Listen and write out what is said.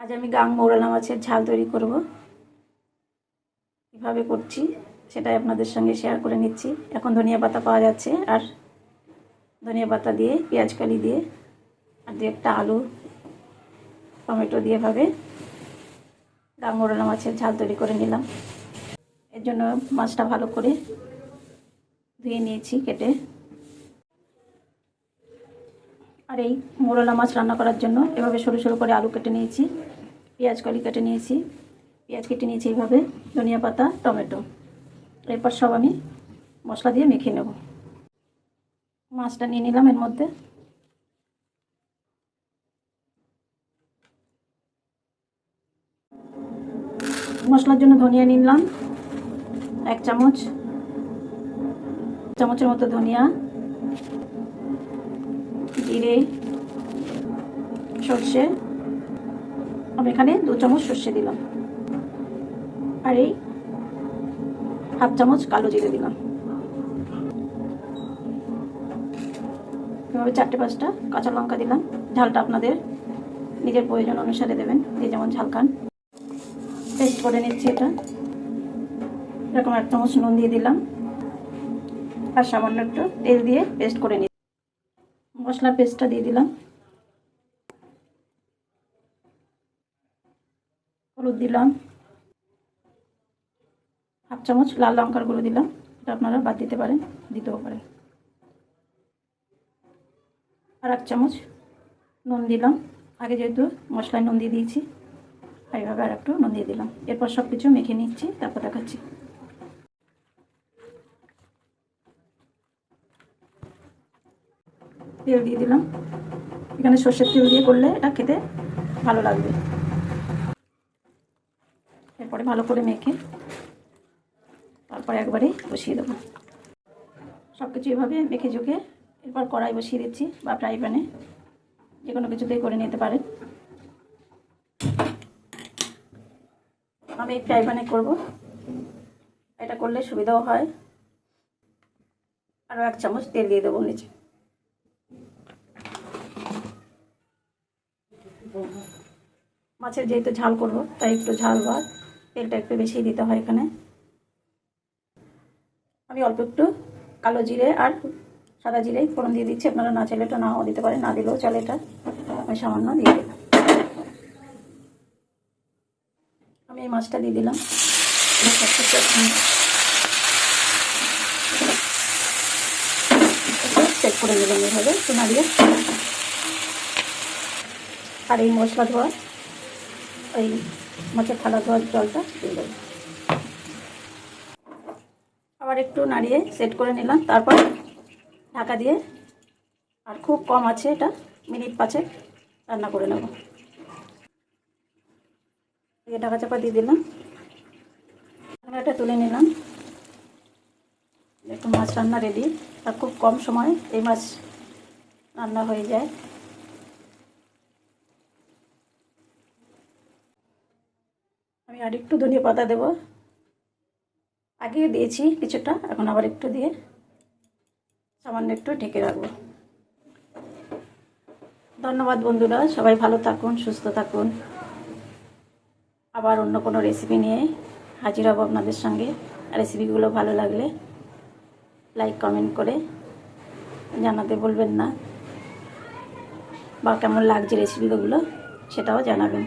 আজ আমি গাং মৌরালা মাছের ঝাল তৈরি করব। কীভাবে করছি সেটাই আপনাদের সঙ্গে শেয়ার করে নিচ্ছি। এখন ধনিয়া পাতা পাওয়া যাচ্ছে আর ধনিয়া পাতা দিয়ে, পেঁয়াজ কালি দিয়ে আর দু একটা আলু, টমেটো দিয়ে ভাবে গাং মৌরালা মাছের ঝাল তৈরি করে নিলাম। এর জন্য মাছটা ভালো করে ধুয়ে নিয়েছি কেটে। আর এই মোরলা মাছ রান্না করার জন্য এভাবে সরু সরু করে আলু কেটে নিয়েছি, পেঁয়াজ কলি কেটে নিয়েছি, পেঁয়াজ কেটে নিয়েছি এইভাবে, ধনিয়া পাতা, টমেটো। এরপর সব আমি মশলা দিয়ে মেখে নেব। মাছটা নিয়ে নিলাম এর মধ্যে। মশলার জন্য ধনিয়া নিলাম, এক চামচ। চামচের মতো ধনিয়া জিরে সর্ষে। আমি এখানে দু চামচ সর্ষে দিলাম। আর এই হাফ চামচ কালো জিরে দিলাম। এভাবে চারটে পাঁচটা কাঁচা লঙ্কা দিলাম। ঝালটা আপনাদের নিজের প্রয়োজন অনুসারে দেবেন। যে যেমন ঝাল খান। পেস্ট করে নিচ্ছি এটা। এরকম এক চামচ নুন দিয়ে দিলাম। আর সামান্য একটু তেল দিয়ে পেস্ট করে নিচ্ছি। মশলার পেস্টটা দিয়ে দিলাম। হলুদ দিলাম। হাফ চামচ লাল লঙ্কার গুঁড়ো দিলাম। এটা আপনারা বাদ দিতে পারেন, দিতেও পারেন। আর এক চামচ নুন দিলাম। আগে যেহেতু মশলায় নুন দিয়ে দিয়েছি এইভাবে আর একটু নুন দিয়ে দিলাম। এরপর সব কিছু মেখে নিচ্ছি, তারপর দেখাচ্ছি। তেল দিয়ে দিলাম। এখানে সর্ষের তেল দিয়ে করলে এটা খেতে ভালো লাগবে। এরপরে ভালো করে মেখে তারপরে একবারে বসিয়ে দেবো। সব কিছু এভাবে মেখে ঝুঁকে এরপর কড়াই বসিয়ে দিচ্ছি বা ফ্রাই প্যানে। যে কোনো কিছুতেই করে নিতে পারেন। আমি ফ্রাই প্যানে করব। এটা করলে সুবিধাও হয়। আরও এক চামচ তেল দিয়ে দেবো নিচে। মাছের যেহেতু ঝাল করব, তাই একটু ঝাল বা তেলটা একটু বেশি দিতে হয় এখানে। আমি অল্প একটু কালো জিরে আর সাদা জিরে ফোড়ন দিয়ে দিচ্ছি। আপনারা না চাইলে নাও দিতে পারেন, না দিলেও চলে এটা। আমি সামান্য দিয়ে আমি এই মাছটা দিয়ে দিলাম। চেক করে দিলাম এইভাবে সোনা দিয়ে আর এই মশলা ধোয়া ওই মাছের থালা ধোয়ার জলটা দিয়ে দেবো। আবার একটু নাড়িয়ে সেট করে নিলাম, তারপর ঢাকা দিয়ে, আর খুব কম আছে এটা, মিনিট পাঁচেক রান্না করে নেব। ঢাকা চাপা দিয়ে দিলাম। এটা তুলে নিলাম। একটু মাছ রান্না রেডি আর খুব কম সময় এই মাছ রান্না হয়ে যায়। আমি আর একটু ধনিয়া পাতা দেবো। আগে দিয়েছি কিছুটা, এখন আবার একটু দিয়ে সামান্য একটু ঢেকে রাখব। ধন্যবাদ বন্ধুরা, সবাই ভালো থাকুন, সুস্থ থাকুন। আবার অন্য কোনো রেসিপি নিয়ে হাজির হব আপনাদের সঙ্গে। রেসিপিগুলো ভালো লাগলে লাইক কমেন্ট করে জানাতে বলবেন না। বা কেমন লাগছে রেসিপিগুলো সেটাও জানাবেন।